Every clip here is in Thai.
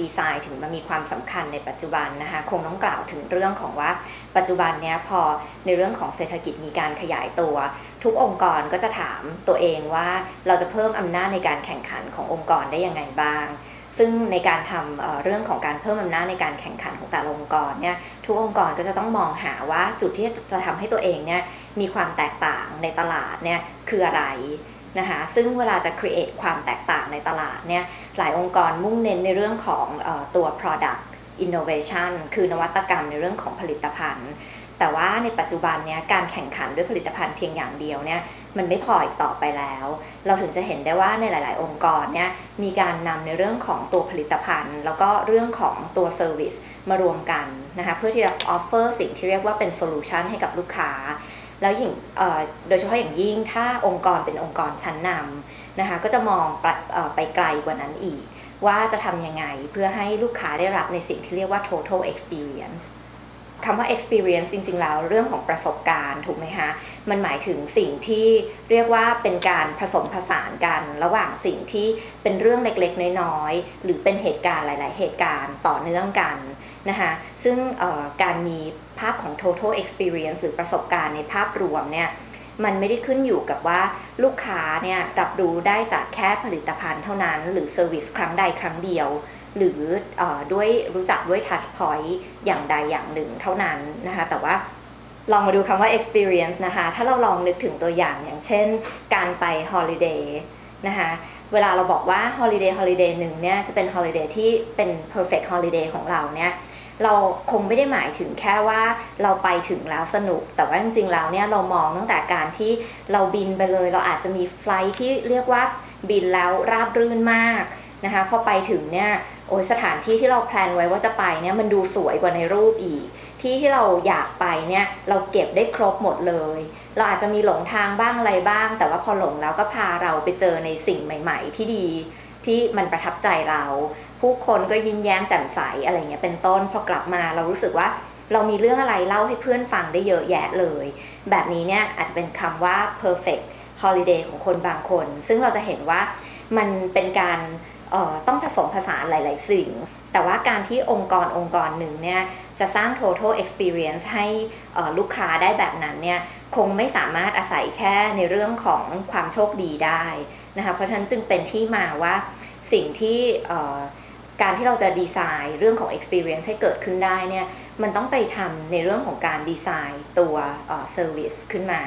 ดีไซน์ถึงมามีความสำคัญในปัจจุบันนะคะคงต้องกล่าวถึงเรื่องของว่าปัจจุบันเนี้ยพอในเรื่องของเศรษฐกิจมีการขยายตัว ทุกองค์กรก็จะถามตัวเองว่าเราจะเพิ่มอำนาจในการแข่งขันขององค์กรได้ยังไงบ้าง ซึ่งในการทำเอ่อเรื่องของการเพิ่มอำนาจในการแข่งขันของแต่ละองค์กรเนี่ยทุกองค์กรก็จะต้องมองหาว่าจุดที่จะทำให้ตัวเองเนี่ยมีความแตกต่างในตลาดเนี่ยคืออะไร นะคะซึ่งเวลาจะ create ความแตกต่างในตลาดเนี่ยหลายองค์กรมุ่งเน้นในเรื่องของอตัว product innovation คือนวัตกรรมในเรื่องของผลิตภัณฑ์ แต่ว่าในปัจจุบันเนี้ยการแข่งขันด้วยผลิตภัณฑ์เพียงอย่างเดียวเนี่ยมันไม่พออีกต่อไปแล้ว เราถึงจะเห็นได้ว่าในหลาย ๆ องค์กรเนี่ยมีการนำในเรื่องของตัวผลิตภัณฑ์ แล้วก็เรื่องของตัวเซอร์วิสมารวมกันนะคะเพื่อที่จะออฟเฟอร์สิ่งที่เรียกว่าเป็นโซลูชันให้กับลูกค้า แล้วอย่างโดยเฉพาะอย่างยิ่งถ้าองค์กรเป็นองค์กรชั้นนำนะคะก็จะมองไปไกลกว่านั้นอีก ว่าจะทำยังไงเพื่อให้ลูกค้าได้รับในสิ่งที่เรียกว่า total experience คำว่า experience จริง ๆ แล้วเรื่องของประสบการณ์ถูกไหมคะ มันหมายถึงสิ่งที่เรียกว่าเป็นการผสมผสานกันระหว่างสิ่งที่เป็นเรื่องเล็กๆ น้อยๆ หรือเป็นเหตุการณ์หลาย ๆ เหตุการณ์ต่อเนื่องกันนะคะซึ่งการมีภาพของ total experience หรือประสบการณ์ในภาพรวมเนี่ยมันไม่ได้ขึ้นอยู่กับว่าลูกค้าเนี่ยรับรู้ได้จากแค่ผลิตภัณฑ์เท่านั้น หรือเซอร์วิสครั้งใดครั้งเดียว หรือออด้วยรู้จักด้วย touch point อย่างใดอย่างหนึ่งเท่านั้นนะคะแต่ว่า ลองมาดูคำว่า experience นะคะ ถ้าเราลองนึกถึงตัวอย่างอย่างเช่น การไป holiday นะคะ เวลาเราบอกว่า holiday holiday หนึ่งเนี่ยจะเป็น holiday ที่เป็น perfect holiday ของเราเนี่ย เราคงไม่ได้หมายถึงแค่ว่าเราไปถึงแล้วสนุก แต่ว่าจริงๆแล้วเนี่ยเรามองตั้งแต่การที่เราบินไปเลย เราอาจจะมีไฟล์ที่เรียกว่าบินแล้วราบรื่นมากนะคะ พอไปถึงเนี่ยโอ้ยสถานที่ที่เราแพลนไว้ว่าจะไปเนี่ยมันดูสวยกว่าในรูปอีก ที่ที่เราอยากไปเนี่ยเราเก็บได้ครบหมดเลย เราอาจจะมีหลงทางบ้างอะไรบ้าง แต่ว่าพอหลงแล้วก็พาเราไปเจอในสิ่งใหม่ ๆ ที่ดีที่มันประทับใจเรา ผู้คนก็ยิ้มแย้มแจ่มใสอะไรเงี้ยเป็นต้นพอกลับมาเรารู้สึกว่าเรามีเรื่องอะไรเล่าให้เพื่อนฟังได้เยอะแยะเลย แบบนี้เนี่ยอาจจะเป็นคำว่า perfect holiday ของคนบางคน ซึ่งเราจะเห็นว่ามันเป็นการออต้องผสมผสานหลาย ๆ สิ่ง แต่ว่าการที่องค์กรองค์กรหนึ่งเนี่ยจะสร้าง total experience ให้ลูกค้าได้แบบนั้นเนี่ยคงไม่สามารถอาศัยแค่ในเรื่องของความโชคดีได้นะคะเพราะฉะนั้นจึงเป็นที่มาว่าสิ่งที่การที่เราจะดีไซน์เรื่องของ experience ให้เกิดขึ้นได้เนี่ยมันต้องไปทำในเรื่องของการดีไซน์ตัว service ขึ้นมา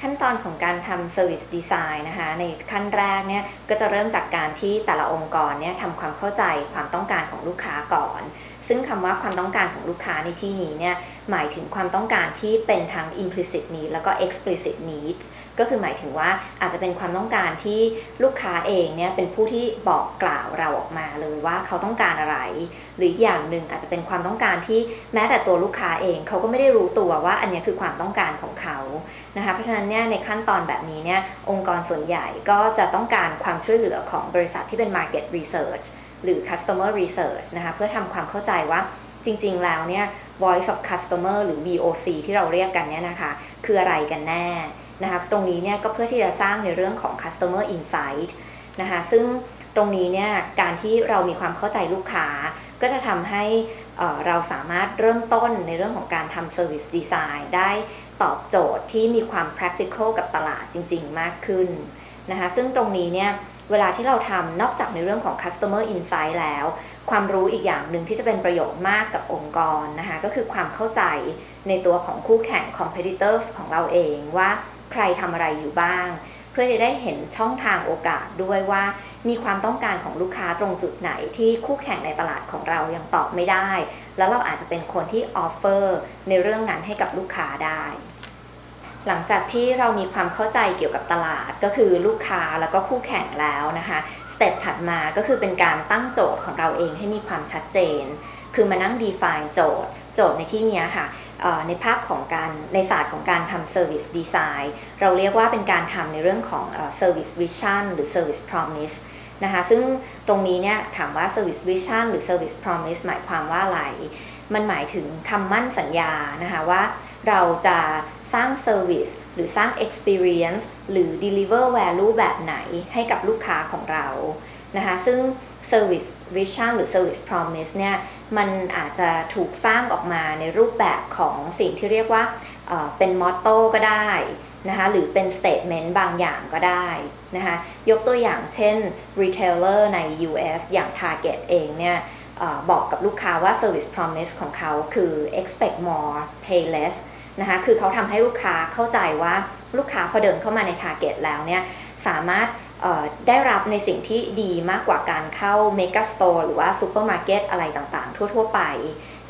ขั้นตอนของการทำ service design นะคะ ในขั้นแรกเนี่ยก็จะเริ่มจากการที่แต่ละองค์กรเนี่ยทำความเข้าใจความต้องการของลูกค้าก่อน ซึ่งคำว่าความต้องการของลูกค้าในที่นี้เนี่ยหมายถึงความต้องการที่เป็นทั้ง implicit need แล้วก็ explicit needs ก็คือหมายถึงว่าอาจจะเป็นความต้องการที่ลูกค้าเองเนี่ยเป็นผู้ที่บอกกล่าวเราออกมาเลยว่าเขาต้องการอะไร หรืออย่างหนึ่งอาจจะเป็นความต้องการที่แม้แต่ตัวลูกค้าเองเขาก็ไม่ได้รู้ตัวว่าอันนี้คือความต้องการของเขานะคะเพราะฉะนั้นเนี่ยในขั้นตอนแบบนี้เนี่ยองค์กรส่วนใหญ่ก็จะต้องการความช่วยเหลือของบริษัทที่เป็น market research หรือ customer research นะคะเพื่อทำความเข้าใจว่าจริงๆ แล้วเนี่ย voice of customer หรือ VOC ที่เราเรียกกันเนี่ยนะคะ คืออะไรกันแน่นะคะตรงนี้เนี่ยก็เพื่อที่จะสร้างในเรื่องของ customer insight นะคะซึ่งตรงนี้เนี่ยการที่เรามีความเข้าใจลูกค้า ก็จะทำให้เราสามารถเริ่มต้นในเรื่องของการทำ service design ได้ตอบโจทย์ที่มีความ practical กับตลาดจริง ๆ มากขึ้นนะคะซึ่งตรงนี้เนี่ย เวลาที่เราทำนอกจากในเรื่องของ customer insight แล้ว ความรู้อีกอย่างหนึ่งที่จะเป็นประโยชน์มากกับองค์กรนะคะ ก็คือความเข้าใจในตัวของคู่แข่ง competitors ของเราเองว่าใครทำอะไรอยู่บ้าง เพื่อจะได้เห็นช่องทางโอกาสด้วยว่ามีความต้องการของลูกค้าตรงจุดไหนที่คู่แข่งในตลาดของเรายังตอบไม่ได้ แล้วเราอาจจะเป็นคนที่ออฟเฟอร์ในเรื่องนั้นให้กับลูกค้าได้ หลังจากที่เรามีความเข้าใจเกี่ยวกับตลาดก็คือลูกค้าแล้วก็คู่แข่งแล้วนะคะสเต็ปถัดมาก็คือเป็นการตั้งโจทย์ของเราเองให้มีความชัดเจน คือมานั่ง define โจทย์ โจทย์ในที่นี้ค่ะในภาพของการในศาสตร์ของการทำ Service Design เราเรียกว่าเป็นการทำในเรื่องของเอ่อ Service Vision หรือ Service Promise นะคะซึ่งตรงนี้เนี่ยถามว่า Service Vision หรือ Service Promise หมายความว่าอะไร มันหมายถึงคำมั่นสัญญานะคะว่า เราจะสร้าง Service หรือสร้าง Experience หรือ Deliver Value แบบไหนให้กับลูกค้าของเรานะคะซึ่ง Service vision หรือ service promise เนี่ยมันอาจจะถูกสร้างออกมาในรูปแบบของสิ่งที่เรียกว่าเป็นมอตโต้ก็ได้นะคะหรือเป็น statement บางอย่างก็ได้นะคะยกตัวอย่างเช่น retailer ใน US อย่าง Target เองเนี่ยอบอกกับลูกค้าว่า service promise ของเขาคือ expect more pay less นะคะคือเขาทำให้ลูกค้าเข้าใจว่าลูกค้าพอเดินเข้ามาใน Target แล้วเนี่ยสามารถได้รับในสิ่งที่ดีมากกว่าการเข้าเมกะสโตร์หรือว่าซูเปอร์มาร์เก็ตอะไรต่างๆ ทั่ว ๆ ไป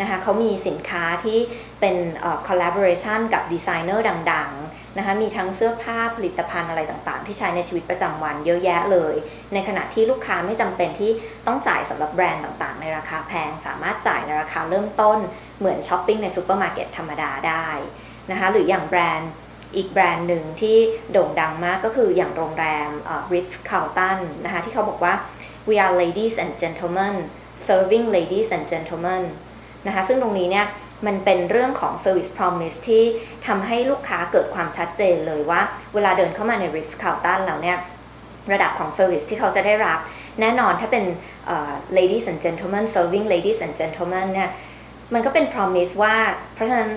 นะคะเขามีสินค้าที่เป็นเอ่อ collaboration กับดีไซเนอร์ดังๆ นะคะมีทั้งเสื้อผ้าผลิตภัณฑ์อะไรต่างๆ ที่ใช้ในชีวิตประจำวันเยอะแยะเลย ในขณะที่ลูกค้าไม่จำเป็นที่ต้องจ่ายสำหรับแบรนด์ต่างๆ ในราคาแพง สามารถจ่ายในราคาเริ่มต้น เหมือนช้อปปิ้งในซูเปอร์มาร์เก็ตธรรมดาได้นะคะหรืออย่างแบรนด์อีกแบรนด์หนึ่งที่โด่งดังมากก็คืออย่างโรงแรม Ritz Carlton นะคะที่เขาบอกว่า we are ladies and gentlemen serving ladies and gentlemen นะคะซึ่งตรงนี้เนี่ย มันเป็นเรื่องของ service promise ที่ทำให้ลูกค้าเกิดความชัดเจนเลยว่า เวลาเดินเข้ามาใน Ritz Carlton แล้วเนี่ย ระดับของ service ที่เขาจะได้รับ แน่นอนถ้าเป็น ladies and gentlemen serving ladies and gentlemen เนี่ยมันก็เป็น promise ว่าเพราะฉะนั้น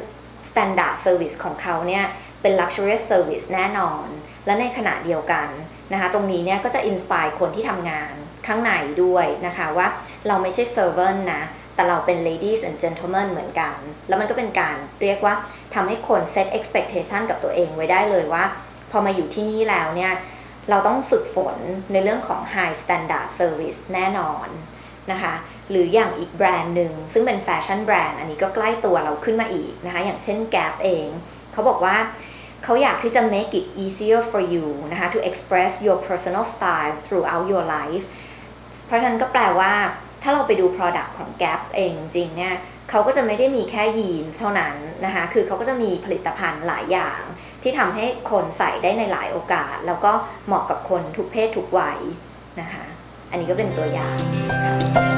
standard service ของเขาเนี่ยเป็น luxurious service แน่นอน และในขณะเดียวกันนะคะตรงนี้เนี่ยก็จะ inspire คนที่ทำงานข้างในด้วยนะคะว่าเราไม่ใช่ servant นะ แต่เราเป็น ladies and gentlemen เหมือนกัน แล้วมันก็เป็นการเรียกว่าทำให้คน set expectation กับตัวเองไว้ได้เลยว่า พอมาอยู่ที่นี่แล้วเนี่ย เราต้องฝึกฝนในเรื่องของ high standard service แน่นอนนะคะ หรืออย่างอีกแบรนด์หนึ่ง ซึ่งเป็นแฟชั่นแบรนด์ อันนี้ก็ใกล้ตัวเราขึ้นมาอีกนะคะ อย่างเช่น Gap เอง เขาบอกว่าเขาอยากที่จะ make it easier for you นะคะ to express your personal style throughout your life เพราะฉะนั้นก็แปลว่า ถ้าเราไปดู product ของ Gap เองจริงเนี่ยเขาก็จะไม่ได้มีแค่ยีนเท่านั้นนะคะ คือเขาก็จะมีผลิตภัณฑ์หลายอย่าง ที่ทำให้คนใส่ได้ในหลายโอกาส แล้วก็เหมาะกับคนทุกเพศทุกวัยนะคะ อันนี้ก็เป็นตัวอย่างค่ะ